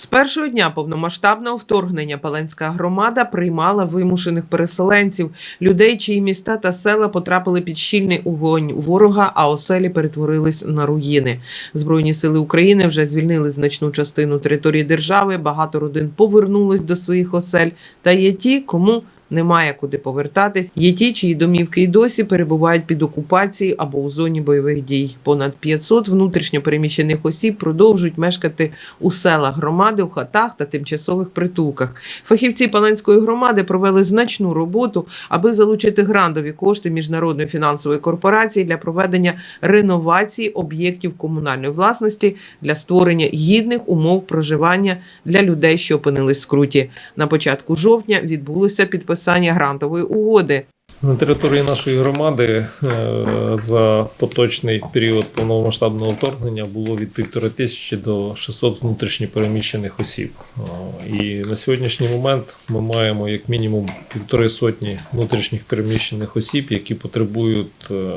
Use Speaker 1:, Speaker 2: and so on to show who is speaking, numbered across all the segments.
Speaker 1: З першого дня повномасштабного вторгнення Паленська громада приймала вимушених переселенців, людей, чиї міста та села потрапили під щільний угонь ворога, а оселі перетворились на руїни. Збройні сили України вже звільнили значну частину території держави. Багато родин повернулись до своїх осель. Та є ті, кому немає куди повертатись. Є ті, чиї домівки й досі перебувають під окупацією або у зоні бойових дій. Понад 500 внутрішньо переміщених осіб продовжують мешкати у селах громади, у хатах та тимчасових притулках. Фахівці Паленської громади провели значну роботу, аби залучити грантові кошти міжнародної фінансової корпорації для проведення реновації об'єктів комунальної власності для створення гідних умов проживання для людей, що опинились в скруті. На початку жовтня відбулося підписання грантової угоди.
Speaker 2: На території нашої громади е, за поточний період повномасштабного вторгнення було від півтори тисячі до 600 внутрішньопереміщених осіб. І на сьогоднішній момент ми маємо як мінімум півтори сотні внутрішніх переміщених осіб, які потребують е,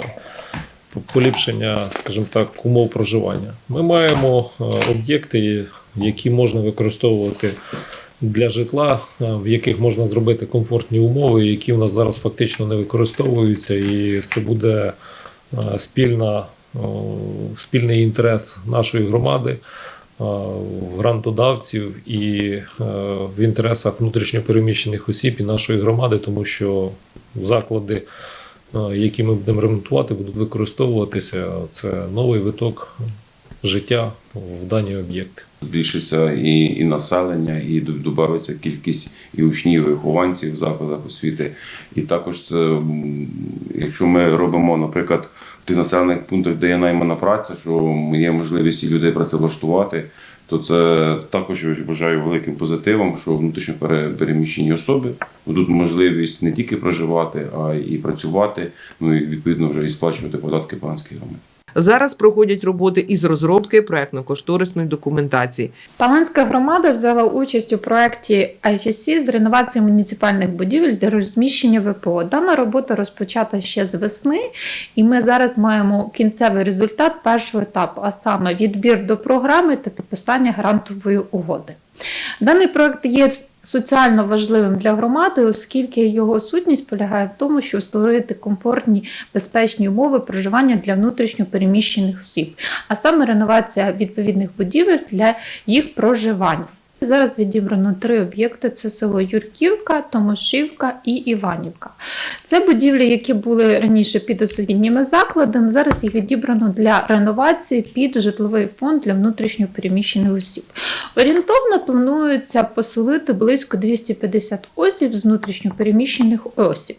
Speaker 2: поліпшення, скажімо так, умов проживання. Ми маємо е, об'єкти, які можна використовувати для житла, е, в яких можна зробити комфортні умови, які у нас зараз фактично не використовуються, і це буде е, спільна, спільний інтерес нашої громади, е, грантодавців і в інтересах внутрішньопереміщених осіб і нашої громади, тому що заклади, які ми будемо ремонтувати, будуть використовуватися. Це новий виток життя в дані об'єкти.
Speaker 3: Збільшиться і, і населення, і додається кількість і учнів, і вихованців в закладах освіти. І також це, якщо ми робимо, наприклад, в тих населених пунктах, де є наймана праця, що є можливість і людей працевлаштувати, то це також я вважаю великим позитивом, що внутрішньо пере- переміщені особи будуть можливість не тільки проживати, а й працювати, ну і відповідно вже і сплачувати податки панській громаді.
Speaker 1: Зараз проходять роботи із розробки проектно-кошторисної документації.
Speaker 4: Паланська громада взяла участь у проєкті IFC з реновації муніципальних будівель для розміщення ВПО. Дана робота розпочата ще з весни, і ми зараз маємо кінцевий результат першого етапу, а саме відбір до програми та підписання грантової угоди. Даний проект є соціально важливим для громади, оскільки його сутність полягає в тому, щоб створити комфортні безпечні умови проживання для внутрішньо переміщених осіб, а саме реновація відповідних будівель для їх проживання. Зараз відібрано три об'єкти: це село Юрківка, Томошівка і Іванівка. Це будівлі, які були раніше під освітніми закладами. Зараз їх відібрано для реновації під житловий фонд для внутрішньо переміщених осіб. Орієнтовно планується поселити близько 250 осіб з внутрішньо переміщених осіб.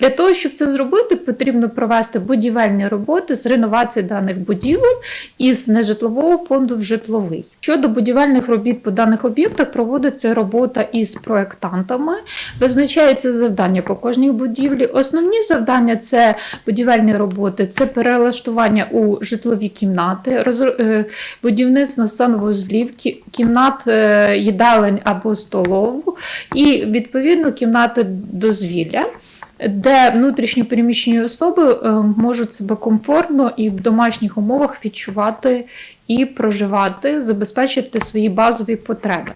Speaker 4: Для того, щоб це зробити, потрібно провести будівельні роботи з реновації даних будівель із нежитлового фонду в житловий. Щодо будівельних робіт по даних об'єктах, проводиться робота із проектантами, визначається завдання по кожній будівлі. Основні завдання це будівельні роботи, це перелаштування у житлові кімнати, е, будівництво санвузлів, кі- кімнат е, їдалень або столову, і відповідно кімнати дозвілля. Де внутрішньо переміщені особи е, можуть себе комфортно і в домашніх умовах відчувати і проживати, забезпечити свої базові потреби.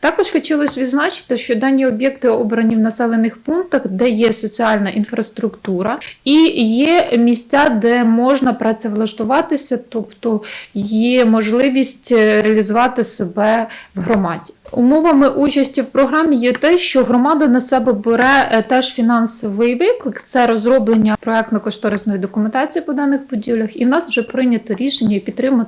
Speaker 4: Також хотілося відзначити, що дані об'єкти обрані в населених пунктах, де є соціальна інфраструктура, і є місця, де можна працевлаштуватися, тобто є можливість е, реалізувати себе в громаді. Умовами участі в програмі є те, що громада на себе бере е, теж фінансовий виклик, це розроблення проектно-кошторисної документації по даних будівлях. І в нас вже прийнято рішення і підтримано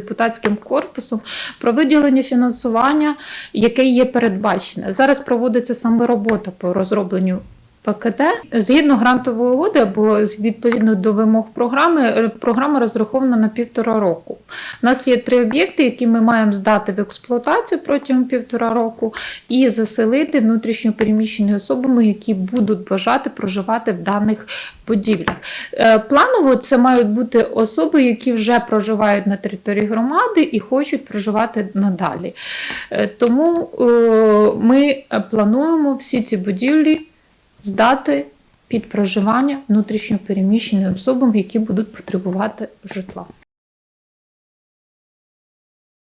Speaker 4: депутатським корпусом про виділення фінансування, яке є передбачене. Зараз проводиться саме робота по розробленню. ПКД згідно грантової угоди або відповідно до вимог програми, е, програма розрахована на півтора року. У нас є три об'єкти, які ми маємо здати в експлуатацію протягом півтора року, і заселити внутрішньо переміщені особами, які будуть бажати проживати в даних будівлях. Е, Планово це мають бути особи, які вже проживають на території громади і хочуть проживати надалі. Е, Тому ми плануємо всі ці будівлі здати під проживання внутрішньо переміщеним особам, які будуть потребувати житла.